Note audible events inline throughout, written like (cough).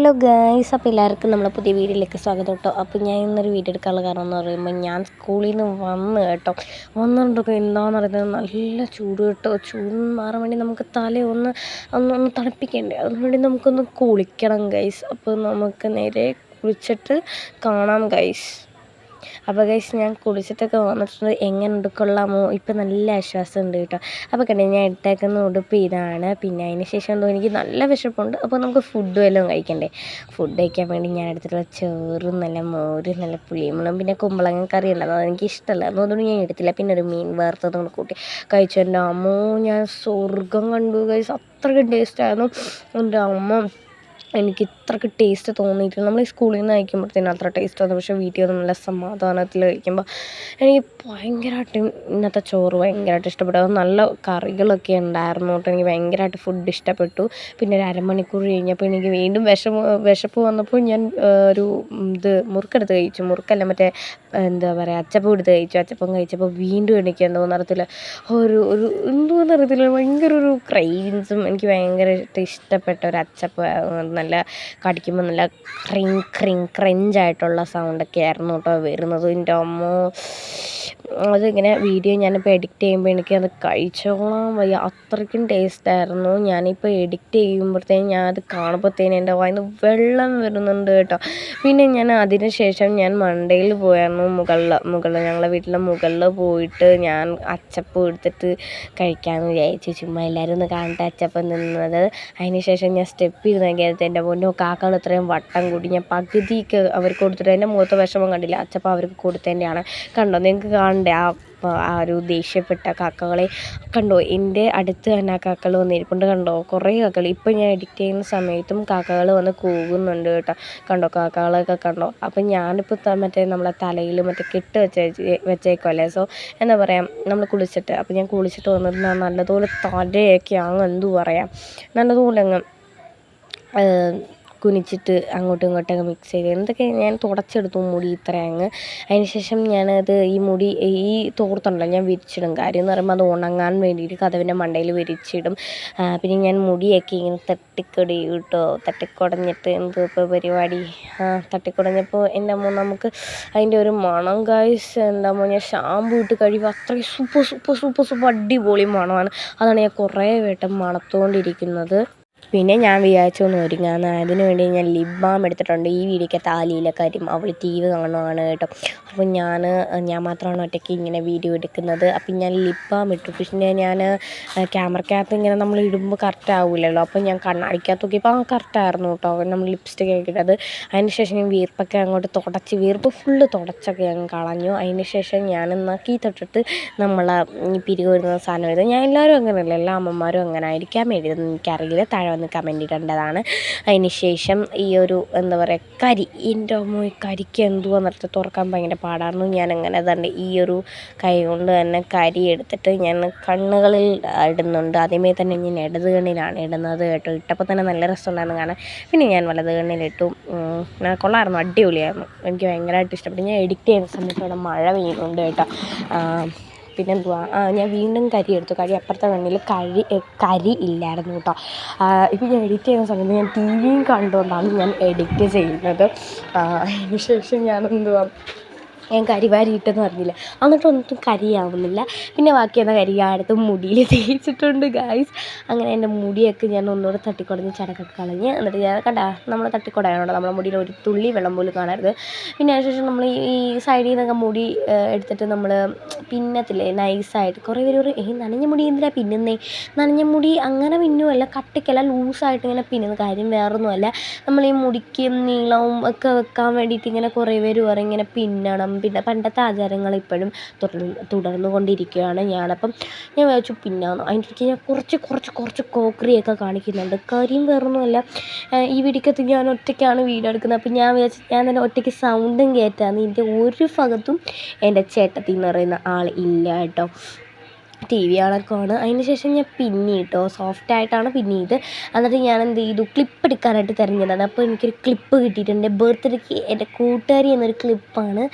Hello guys അപ്പോൾ എല്ലാവർക്കും നമ്മളെ പുതിയ വീഡിയോയിലേക്ക് സ്വാഗതം കേട്ടോ. അപ്പോൾ ഞാൻ ഇന്നൊരു വീഡിയോ എടുക്കാനുള്ള കാരണം എന്ന് പറയുമ്പോൾ ഞാൻ സ്കൂളിൽ നിന്ന് വന്ന് കേട്ടോ. വന്നിട്ടൊക്കെ എന്താണെന്ന് പറയുന്നത് നല്ല ചൂട് കേട്ടോ. ചൂട് മാറാൻ വേണ്ടി നമുക്ക് തല ഒന്ന് ഒന്ന് ഒന്ന് തണുപ്പിക്കണ്ടേ? അതിന് വേണ്ടി നമുക്കൊന്ന് കുളിക്കണം ഗൈസ് അപ്പോൾ നമുക്ക് നേരെ കുളിച്ചിട്ട് കാണാം ഗൈസ് അപ്പോൾ ഗൈസ് ഞാൻ കുളിച്ചിട്ടൊക്കെ വന്നിട്ടുണ്ട്. എങ്ങനെയുണ്ട് കൊള്ളാമോ? ഇപ്പം നല്ല ആശ്വാസം ഉണ്ട് കേട്ടോ. അപ്പോൾ കണ്ടേ ഞാൻ ഇട്ടേക്കുന്ന ഉടുപ്പ് ഇതാണ്. പിന്നെ അതിന് ശേഷം എന്തോ എനിക്ക് നല്ല വിശപ്പുണ്ട്. അപ്പോൾ നമുക്ക് ഫുഡ് വല്ലതും കഴിക്കണ്ടേ? ഫുഡ് കഴിക്കാൻ വേണ്ടി ഞാൻ എടുത്തിട്ടുള്ള ചോറും നല്ല മോരും നല്ല പുളിയമ്പളം പിന്നെ കുമ്പളങ്ങ കറി ഉണ്ടാകും അതെനിക്ക് ഇഷ്ടമല്ല. അതുകൊണ്ട് ഞാൻ എടുത്തില്ല. പിന്നെ ഒരു മീൻ വേർത്തതും കൂടെ കൂട്ടി കഴിച്ചു എന്റെ അമ്മോ ഞാൻ സ്വർഗം കണ്ടു ഗൈസ് അത്രയ്ക്ക് ടേസ്റ്റായിരുന്നു എന്റെ അമ്മ എനിക്ക് ഇത്രയ്ക്ക് ടേസ്റ്റ് തോന്നിയിട്ടില്ല. നമ്മൾ ഈ സ്കൂളിൽ നിന്ന് കഴിക്കുമ്പോഴത്തേനും അത്ര ടേസ്റ്റ് തോന്നും പക്ഷേ വീട്ടിൽ വന്ന് നല്ല സമാധാനത്തിൽ കഴിക്കുമ്പോൾ എനിക്ക് ഭയങ്കരമായിട്ട് ഇന്നത്തെ ചോറ് ഭയങ്കരമായിട്ട് ഇഷ്ടപ്പെട്ടു. അത് നല്ല കറികളൊക്കെ ഉണ്ടായിരുന്നു കേട്ടോ. എനിക്ക് ഭയങ്കരമായിട്ട് ഫുഡ് ഇഷ്ടപ്പെട്ടു. പിന്നെ ഒരു അരമണിക്കൂർ കഴിഞ്ഞപ്പോൾ എനിക്ക് വീണ്ടും വിശപ്പ് വിശപ്പ് വന്നപ്പോൾ ഞാൻ ഒരു ഇത് മുറുക്കെടുത്ത് കഴിച്ചു. മുറുക്കല്ല മറ്റേ എന്താ പറയുക അച്ചപ്പം എടുത്ത് കഴിച്ചു. അച്ചപ്പം കഴിച്ചപ്പോൾ വീണ്ടും എനിക്ക് എന്തോന്ന് അറിയത്തില്ല ഒരു ഒരു എന്തോന്ന് അറിയത്തില്ല. ഭയങ്കര ഒരു ക്രൈൻസും എനിക്ക് ഭയങ്കരമായിട്ട് ഇഷ്ടപ്പെട്ട ഒരു അച്ചപ്പം നല്ല കടിക്കുമ്പോൾ നല്ല ക്രിങ് ക്രിങ് ക്രഞ്ചായിട്ടുള്ള സൗണ്ടൊക്കെ ആയിരുന്നു കേട്ടോ വരുന്നത്. എന്റെ അമ്മോ. അതിങ്ങനെ വീഡിയോ ഞാനിപ്പോൾ എഡിറ്റ് ചെയ്യുമ്പോൾ എനിക്കത് കഴിച്ചോളാൻ വയ്യ. അത്രയ്ക്കും ടേസ്റ്റായിരുന്നു ഞാനിപ്പോൾ എഡിറ്റ് ചെയ്യുമ്പോഴത്തേനും ഞാൻ അത് കാണുമ്പോഴത്തേനും എന്റെ വായിന്ന് വെള്ളം വരുന്നുണ്ട് കേട്ടോ. പിന്നെ ഞാൻ അതിന് ശേഷം ഞാൻ മണ്ടയിൽ പോയായിരുന്നു. മുകളിൽ മുകളിൽ ഞങ്ങളുടെ വീട്ടിലെ മുകളിൽ പോയിട്ട് ഞാൻ അച്ചപ്പം എടുത്തിട്ട് കഴിക്കാമെന്ന് വിചാരിച്ചു ചുമ്മാ എല്ലാവരും ഒന്ന് കാണട്ടെ അച്ചപ്പം നിന്നത്. അതിന് ശേഷം ഞാൻ സ്റ്റെപ്പ് ചെയ്ത് നോക്കിയത് എന്റെ മുന്നോ കാക്കകൾ ഇത്രയും വട്ടം കൂടി. ഞാൻ പകുതിക്ക് അവർക്ക് കൊടുത്തിട്ട് എന്റെ മുഖത്ത് വിഷമം കണ്ടില്ല. അച്ചപ്പം അവർക്ക് കൊടുത്തതിന്റെയാണ്. കണ്ടോ? നിങ്ങൾക്ക് കാണണ്ടേ ആ ആ ഒരു ദേഷ്യപ്പെട്ട കാക്കകളെ കണ്ടോ? എന്റെ അടുത്ത് തന്നെ ആ കാക്കകൾ വന്നിരിപ്പുണ്ട് കണ്ടോ? കുറേ കാക്കകൾ. ഇപ്പം ഞാൻ എഡിറ്റ് ചെയ്യുന്ന സമയത്തും കാക്കകൾ വന്ന് കൂകുന്നുണ്ട് കേട്ടോ. കണ്ടോ? കാക്കകളൊക്കെ കണ്ടോ? അപ്പം ഞാനിപ്പോൾ മറ്റേ നമ്മളെ തലയിൽ മറ്റേ കെട്ട് വെച്ച് വെച്ചേക്കുമല്ലേ സോ എന്താ പറയുക നമ്മൾ കുളിച്ചിട്ട് അപ്പം ഞാൻ കുളിച്ചിട്ട് വന്നിട്ട് നല്ലതുപോലെ തലയൊക്കെ അങ്ങ് എന്തു പറയാം? നല്ലതുപോലെ അങ്ങ് കുനിച്ചിട്ട് അങ്ങോട്ടും ഇങ്ങോട്ടൊക്കെ മിക്സ് ചെയ്ത് എന്തൊക്കെ ഞാൻ തുടച്ചെടുത്തു മുടി ഇത്ര അങ്ങ്. അതിന് ശേഷം ഞാനത് ഈ മുടി ഈ തോർത്തുണ്ടല്ലോ ഞാൻ വിരിച്ചിടും. കാര്യം എന്ന് പറയുമ്പോൾ അത് ഉണങ്ങാൻ വേണ്ടിയിട്ട് കഥവിന്റെ മണ്ടയിൽ വിരിച്ചിടും. പിന്നെ ഞാൻ മുടിയൊക്കെ ഇങ്ങനെ തട്ടിക്കൊടി കേട്ടോ തട്ടിക്കുടഞ്ഞിട്ട് എന്ത് ഇപ്പോൾ പരിപാടി? തട്ടിക്കുടഞ്ഞപ്പോൾ എന്റെ അമ്മ നമുക്ക് അതിന്റെ ഒരു മണം കായ്സ് എന്താ അമ്മ ഞാൻ ഷാമ്പു ഇട്ട് കഴിയുമ്പോൾ അത്രയും സൂപ്പർ സൂപ്പർ സൂപ്പർ സൂപ്പർ അടിപൊളി മണമാണ്. അതാണ് ഞാൻ കുറേ വട്ടം മണത്തുകൊണ്ടിരിക്കുന്നത് പിന്നെ ഞാൻ വിചാരിച്ചു ഒന്ന് ഒരുങ്ങാമെന്ന് അതിന് വേണ്ടി ഞാൻ ലിപ് ബാം എടുത്തിട്ടുണ്ട്. ഈ വീഡിയോക്ക് താലിയിലെ കാര്യം അവൾ ടി വി കാണുവാണ് കേട്ടോ. അപ്പം ഞാൻ ഞാൻ മാത്രമാണ് ഒറ്റയ്ക്ക് ഇങ്ങനെ വീഡിയോ എടുക്കുന്നത്. അപ്പം ഞാൻ ലിപ് ബാം ഇട്ടു. പക്ഷേ ഞാൻ ക്യാമറക്കകത്ത് ഇങ്ങനെ നമ്മൾ ഇടുമ്പോൾ കറക്റ്റ് ആവില്ലല്ലോ അപ്പം ഞാൻ കണ്ണാടിക്കകത്ത് നോക്കിയപ്പോൾ ആ കറക്റ്റായിരുന്നു കേട്ടോ. നമ്മൾ ലിപ്സ്റ്റിക് ഒക്കെ ഇട്ടത്. അതിന് ശേഷം ഞാൻ വീർപ്പൊക്കെ അങ്ങോട്ട് തുടച്ച് വീർപ്പ് ഫുള്ള് തുടച്ചൊക്കെ ഞാൻ കളഞ്ഞു. അതിന് ശേഷം ഞാൻ നക്കി തൊട്ടിട്ട് നമ്മൾ ഈ പിരിക് വരുന്ന സാധനം എഴുതും ഞാൻ എല്ലാവരും അങ്ങനെയല്ല. എല്ലാ അമ്മമാരും അങ്ങനെ ആയിരിക്കാം. എഴുതുന്നത് എനിക്കറിയില്ല. താഴെ വന്ന് കമന്റ് ഇടേണ്ടതാണ്. അതിന് ശേഷം ഈ ഒരു എന്താ പറയുക കരി എന്റെ അമ്മ കരിക്ക് എന്തുവാ നിർത്തി തുറക്കാൻ ഭയങ്കര പാടായിരുന്നു. ഞാൻ അങ്ങനെ തന്നെ ഈ ഒരു കൈ കൊണ്ട് തന്നെ കരി എടുത്തിട്ട് ഞാൻ കണ്ണുകളിൽ ഇടുന്നുണ്ട്. ആദ്യമേ തന്നെ ഞാൻ ഇടത് കണ്ണിലാണ് ഇടുന്നത് കേട്ടോ. ഇട്ടപ്പോൾ തന്നെ നല്ല രസമുണ്ടായിരുന്നു കാണാൻ. പിന്നെ ഞാൻ വലത് കണ്ണിലിട്ടു. കൊള്ളായിരുന്നു. അടിപൊളിയായിരുന്നു. എനിക്ക് ഭയങ്കരമായിട്ട് ഇഷ്ടപ്പെട്ടു. ഞാൻ എഡിറ്റ് ചെയ്യുന്ന സമയത്ത് അവിടെ മഴ പെയ്യുന്നുണ്ട് കേട്ടോ. പിന്നെ എന്തുവാ ഞാൻ വീണ്ടും കരി എടുത്തു. കരി അപ്പുറത്തെ കണ്ണിൽ കരി കരി ഇല്ലായിരുന്നു കേട്ടോ. ഇപ്പം ഞാൻ എഡിറ്റ് ചെയ്യുന്ന സമയത്ത് ഞാൻ ടി വിയും കണ്ടുകൊണ്ടാണ് ഞാൻ എഡിറ്റ് ചെയ്യുന്നത്. അതിന് ശേഷം ഞാൻ എന്തുവാ ഞാൻ കരിവാരി വാരിയിട്ടെന്ന് പറഞ്ഞില്ല? എന്നിട്ടൊന്നും കരിയാവുന്നില്ല. പിന്നെ ബാക്കി എന്നാൽ കരി മുടിയിൽ (laughs) തേച്ചിട്ടുണ്ട് ഗായ്സ് അങ്ങനെ എന്റെ മുടിയൊക്കെ ഞാൻ ഒന്നുകൂടെ തട്ടിക്കുടഞ്ഞ് ചടക്കൊക്കെ കളഞ്ഞ് എന്നിട്ട് ഞാൻ കണ്ട നമ്മൾ തട്ടിക്കുടയണോ നമ്മുടെ മുടിയിൽ ഒരു തുള്ളി വെള്ളം പോലും കാണരുത്. പിന്നെ അതിനുശേഷം നമ്മൾ ഈ സൈഡിൽ നിന്നൊക്കെ മുടി എടുത്തിട്ട് നമ്മൾ പിന്നത്തില്ലേ നൈസായിട്ട് കുറേ പേര് പറയും ഏയ് നനഞ്ഞ മുടി എന്തിനാണ് പിന്നുന്നേ? നനഞ്ഞ മുടി അങ്ങനെ പിന്നുമല്ല കട്ടിക്കല്ല ലൂസായിട്ട് ഇങ്ങനെ പിന്നുന്ന കാര്യം വേറൊന്നുമല്ല നമ്മൾ ഈ മുടിക്കും നീളവും ഒക്കെ വെക്കാൻ വേണ്ടിയിട്ട് ഇങ്ങനെ കുറേ പേര് പറയും ഇങ്ങനെ പിന്നണം പിന്നെ പണ്ടത്തെ ആചാരങ്ങൾ ഇപ്പോഴും തുടർന്ന് തുടർന്നു കൊണ്ടിരിക്കുകയാണ് ഞാനപ്പം ഞാൻ വിചാരിച്ചു പിന്നെ അതിന്റെ ഞാൻ കുറച്ച് കുറച്ച് കുറച്ച് കോക്രിയൊക്കെ കാണിക്കുന്നുണ്ട്. കാര്യം വേറൊന്നുമല്ല. ഈ വീഡിയോക്കകത്ത് ഞാൻ ഒറ്റയ്ക്കാണ് വീഡിയോ എടുക്കുന്നത്. അപ്പം ഞാൻ വിചാരിച്ചു ഞാൻ തന്നെ ഒറ്റയ്ക്ക് സൗണ്ടും കയറ്റാന്ന് ഇതിന്റെ ഒരു ഭാഗത്തും എന്റെ ചേട്ടത്തി എന്ന് പറയുന്ന ആൾ ഇല്ല കേട്ടോ. ടി വി കാണക്കുവാണ് അതിന് ശേഷം ഞാൻ പിന്നി ആയിട്ടാണ് പിന്നിയത്. എന്നിട്ട് ഞാൻ എന്ത് ചെയ്തു ക്ലിപ്പ് എടുക്കാനായിട്ട് തിരഞ്ഞതാണ്. അപ്പോൾ എനിക്കൊരു ക്ലിപ്പ് കിട്ടിയിട്ടുണ്ട്. ബർത്ത്ഡേക്ക് എന്റെ കൂട്ടുകാരി എന്നൊരു ക്ലിപ്പാണ്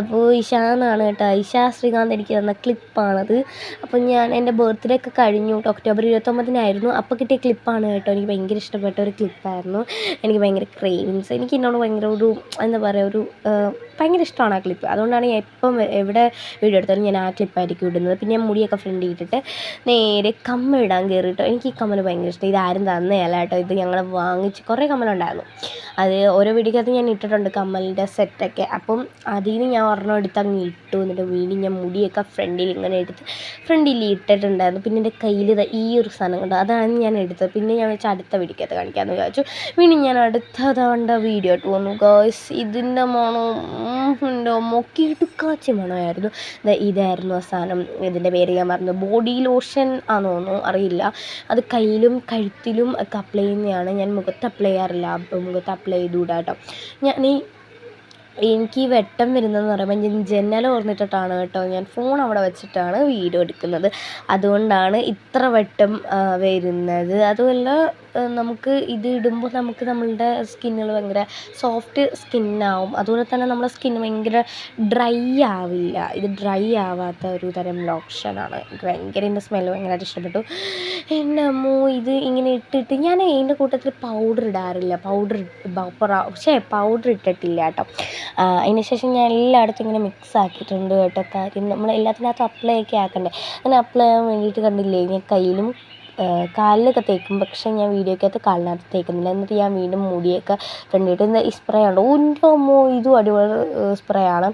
അപ്പോൾ ഇഷ എന്നാണ് കേട്ടോ. ഇഷാ ശ്രീകാന്ത് എനിക്ക് തന്ന ക്ലിപ്പാണത് അപ്പോൾ ഞാൻ എന്റെ ബർത്ത്ഡേ ഒക്കെ കഴിഞ്ഞു. ഒക്ടോബർ ഇരുപത്തൊമ്പതിനായിരുന്നു. അപ്പോൾ കിട്ടിയ ക്ലിപ്പാണ് കേട്ടോ. എനിക്ക് ഭയങ്കര ഇഷ്ടപ്പെട്ട ഒരു ക്ലിപ്പായിരുന്നു എനിക്ക് ഭയങ്കര ക്രേവിങ്സ് എനിക്ക് എന്നോട് ഭയങ്കര ഒരു എന്താ പറയുക ഒരു ഭയങ്കര ഇഷ്ടമാണ് ആ ക്ലിപ്പ് അതുകൊണ്ടാണ് ഞാൻ എപ്പം എവിടെ വീഡിയോ എടുത്താലും ഞാൻ ആ ക്ലിപ്പായിരിക്കും ഇടുന്നത്. പിന്നെ മുടിയൊക്കെ ഫ്രണ്ടിൽ ഇട്ടിട്ട് നേരെ കമ്മലിടാൻ കയറിയിട്ടോ എനിക്ക് ഈ കമ്മൽ ഭയങ്കര ഇഷ്ടം. ഇതാരും തന്നെയല്ല കേട്ടോ ഇത് ഞങ്ങൾ വാങ്ങിച്ച് കുറേ കമ്മലുണ്ടായിരുന്നു. അത് ഓരോ വീടിക്കകത്ത് ഞാൻ ഇട്ടിട്ടുണ്ട് കമ്മലിന്റെ സെറ്റൊക്കെ. അപ്പം അതിൽ നിന്ന് ഞാൻ ഒരെണ്ണം എടുത്ത് അങ്ങ് ഇട്ടു. എന്നിട്ട് വീണ്ടും ഞാൻ മുടിയൊക്കെ ഫ്രണ്ടിൽ ഇങ്ങനെ എടുത്ത് ഫ്രണ്ടിൽ ഇട്ടിട്ടുണ്ടായിരുന്നു. പിന്നെ എന്റെ കയ്യിൽ ഈ ഒരു സാധനം കണ്ടു? അതാണ് ഞാൻ എടുത്തത്. പിന്നെ ഞാൻ വെച്ച് അടുത്ത വീടിക്കകത്ത് കാണിക്കാമെന്ന് വിചാരിച്ചു. വീണ്ടും ഞാൻ അടുത്ത തവണ വീഡിയോ ഇട്ട് വന്നു. ഗേൾസ് ഇതിന്റെ മണം എന്റെ മൊക്കിയിട്ട് കാച്ചി മണമായിരുന്നു. ഇതായിരുന്നു ആ സാധനം. ഇതിന്റെ പേര് ഞാൻ പറഞ്ഞു ബോഡി ലോഷൻ ആണെന്ന് തോന്നുന്നു. അറിയില്ല. അത് കയ്യിലും കഴുത്തിലും ഒക്കെ അപ്ലൈ ചെയ്യുന്നതാണ്. ഞാൻ മുഖത്ത് അപ്ലൈ ചെയ്യാറില്ല. മുഖത്ത് അപ്ലൈ ചെയ്തുകൂടാ ഞാൻ ഈ എനിക്ക് ഈ വെട്ടം വരുന്നതെന്ന് പറയുമ്പോൾ ഞാൻ ജനൽ തുറന്നിട്ടിട്ടാണ് കേട്ടോ. ഞാൻ ഫോൺ അവിടെ വെച്ചിട്ടാണ് വീഡിയോ എടുക്കുന്നത്. അതുകൊണ്ടാണ് ഇത്ര വെട്ടം വരുന്നത്. അതുമല്ല നമുക്ക് ഇത് ഇടുമ്പോൾ നമുക്ക് നമ്മളുടെ സ്കിന്നുകൾ ഭയങ്കര സോഫ്റ്റ് സ്കിന്നാവും അതുപോലെ തന്നെ നമ്മുടെ സ്കിന്ന് ഭയങ്കര ഡ്രൈ ആവില്ല. ഇത് ഡ്രൈ ആവാത്ത ഒരു തരം ലോഷനാണ് എനിക്ക് ഭയങ്കര ഇതിന്റെ സ്മെല്ല് ഭയങ്കരമായിട്ട് ഇഷ്ടപ്പെട്ടു. എന്റെ ഇത് ഇങ്ങനെ ഇട്ടിട്ട് ഞാൻ എന്റെ കൂട്ടത്തിൽ പൗഡർ ഇടാറില്ല. പൗഡർ പക്ഷേ പൗഡർ ഇട്ടിട്ടില്ല കേട്ടോ. അതിന് ശേഷം ഞാൻ എല്ലായിടത്തും ഇങ്ങനെ മിക്സ് ആക്കിയിട്ടുണ്ട് കേട്ടോ. കാര്യം നമ്മൾ എല്ലാത്തിനകത്തും അപ്ലൈ ഒക്കെ ആക്കണ്ടേ? അങ്ങനെ അപ്ലൈ ചെയ്യാൻ വേണ്ടിയിട്ട് കണ്ടില്ലേ ഞാൻ കയ്യിലും കാലിലൊക്കെ തേക്കും പക്ഷേ ഞാൻ വീഡിയോക്കകത്ത് കാലിനകത്ത് തേക്കുന്നില്ല. എന്നിട്ട് ഞാൻ വീണ്ടും മുടിയൊക്കെ കണ്ടിട്ട് എന്താ ഈ സ്പ്രേ ഉണ്ട് എന്റെ അമ്മോ ഇതും അടിപൊളി സ്പ്രേ ആണ്.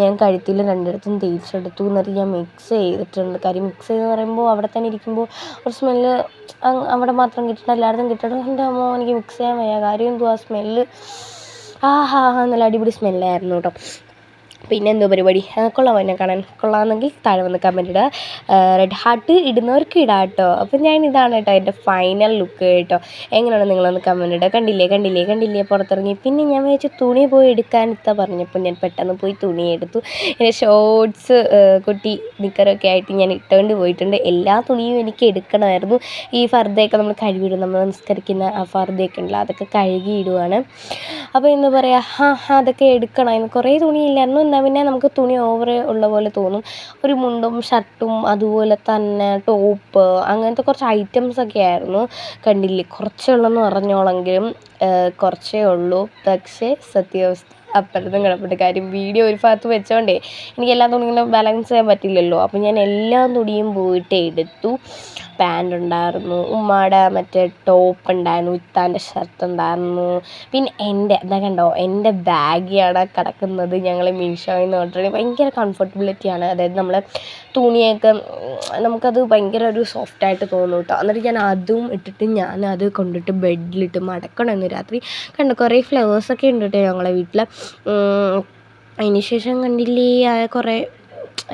ഞാൻ കഴുത്തിൽ രണ്ടിടത്തും തേച്ചെടുത്തു. എന്നിട്ട് ഞാൻ മിക്സ് ചെയ്തിട്ടുണ്ട്. കാര്യം മിക്സ് ചെയ്തെന്ന് പറയുമ്പോൾ അവിടെ തന്നെ ഇരിക്കുമ്പോൾ ഒരു സ്മെല്ല് അവിടെ മാത്രം കിട്ടണം എല്ലായിടത്തും കിട്ടണം. എന്റെ അമ്മോ എനിക്ക് മിക്സ് ചെയ്യാൻ വയ്യ. കാര്യം എന്തുവാ? സ്മെല്ല് ആഹാ നല്ല അടിപൊളി സ്മെല്ലായിരുന്നു കേട്ടോ പിന്നെ എന്തോ പരിപാടി കൊള്ളാമോ എന്നെ കാണാൻ. കൊള്ളാമെന്നെങ്കിൽ താഴെ വന്ന് കമന്റ് ഇടുക റെഡ് ഹാർട്ട് ഇടുന്നവർക്ക് ഇടാം കേട്ടോ അപ്പം ഞാൻ ഇതാണ് കേട്ടോ എന്റെ ഫൈനൽ ലുക്ക് കേട്ടോ എങ്ങനെയാണ് നിങ്ങളൊന്ന് കമന്റ് ഇടുക കണ്ടില്ലേ കണ്ടില്ലേ കണ്ടില്ലേ? പുറത്തിറങ്ങി. പിന്നെ ഞാൻ വിചാരിച്ചു തുണി പോയി എടുക്കാൻ ഇത്ത പറഞ്ഞപ്പോൾ ഞാൻ പെട്ടെന്ന് പോയി തുണി എടുത്തു. എന്റെ ഷോർട്സ് കുട്ടി നിക്കറൊക്കെ ആയിട്ട് ഞാൻ ഇട്ടുകൊണ്ട് പോയിട്ടുണ്ട്. എല്ലാ തുണിയും എനിക്ക് എടുക്കണമായിരുന്നു. ഈ ഫർദയൊക്കെ നമ്മൾ കഴുകിയിടും. നമ്മൾ നിസ്കരിക്കുന്ന ആ ഫർദയൊക്കെ ഉണ്ടല്ലോ അതൊക്കെ കഴുകിയിടുവാണ്. അപ്പോൾ എന്താ പറയുക ഹാ അതൊക്കെ എടുക്കണം കുറേ തുണിയില്ലായിരുന്നു. എന്നാൽ പിന്നെ നമുക്ക് തുണി ഓവർ ഉള്ള പോലെ തോന്നും. ഒരു മുണ്ടും ഷർട്ടും അതുപോലെ തന്നെ ടോപ്പ് അങ്ങനത്തെ കുറച്ച് ഐറ്റംസ് ഒക്കെ ആയിരുന്നു. കണ്ടില്ലേ? കുറച്ചേ ഉള്ളെന്ന് പറഞ്ഞോളെങ്കിലും കുറച്ചേ ഉള്ളൂ. പക്ഷേ സത്യാവസ്ഥ അപ്പുറത്തും കിടപ്പുണ്ട്. കാര്യം വീഡിയോ ഒരു ഭാഗത്ത് വെച്ചോണ്ടേ എനിക്ക് എല്ലാ തുണികളും ബാലൻസ് ചെയ്യാൻ പറ്റില്ലല്ലോ. അപ്പോൾ ഞാൻ എല്ലാ തുണിയും പോയിട്ട് എടുത്തു. പാന്റ് ഉണ്ടായിരുന്നു. ഉമ്മയുടെ മറ്റേ ടോപ്പ് ഉണ്ടായിരുന്നു. ഉത്താന്റെ ഷർട്ട് ഉണ്ടായിരുന്നു. പിന്നെ എന്റെ എന്താ കണ്ടോ? എന്റെ ബാഗിയാണ് കിടക്കുന്നത്. ഞങ്ങൾ മീഷോയിൽ നിന്ന് ഓർഡർ ചെയ്ത് ഭയങ്കര കംഫർട്ടബിലിറ്റിയാണ് അതായത് നമ്മൾ തുണിയൊക്കെ നമുക്കത് ഭയങ്കര ഒരു സോഫ്റ്റായിട്ട് തോന്നും കേട്ടോ എന്നിട്ട് ഞാൻ അതും ഇട്ടിട്ട് ഞാൻ അത് കൊണ്ടിട്ട് ബെഡിലിട്ട് മടക്കണം രാത്രി കണ്ട് കുറേ ഫ്ലവേഴ്സൊക്കെ ഉണ്ട് കേട്ടോ ഞങ്ങളെ വീട്ടിൽ അതിന് ശേഷം കണ്ടില്ലേ കുറേ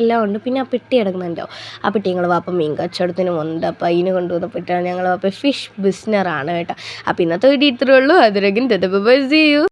എല്ലാം ഉണ്ട്. പിന്നെ ആ പെട്ടി കിടക്കുന്നുണ്ടോ ആ പെട്ടി ഞങ്ങൾ വാപ്പ മീൻ കച്ചവടത്തിന് വന്നിട്ട് അപ്പോൾ അതിന് കൊണ്ടുവന്നപ്പോഴാണ് ഞങ്ങൾ വാപ്പ ഫിഷ് ബിസിനറാണ് കേട്ടോ. അപ്പോൾ ഇന്നത്തെ വീട്ടിൽ ഇത്രയേ ഉള്ളൂ. അതിരകിൻ ബൈ സീ യു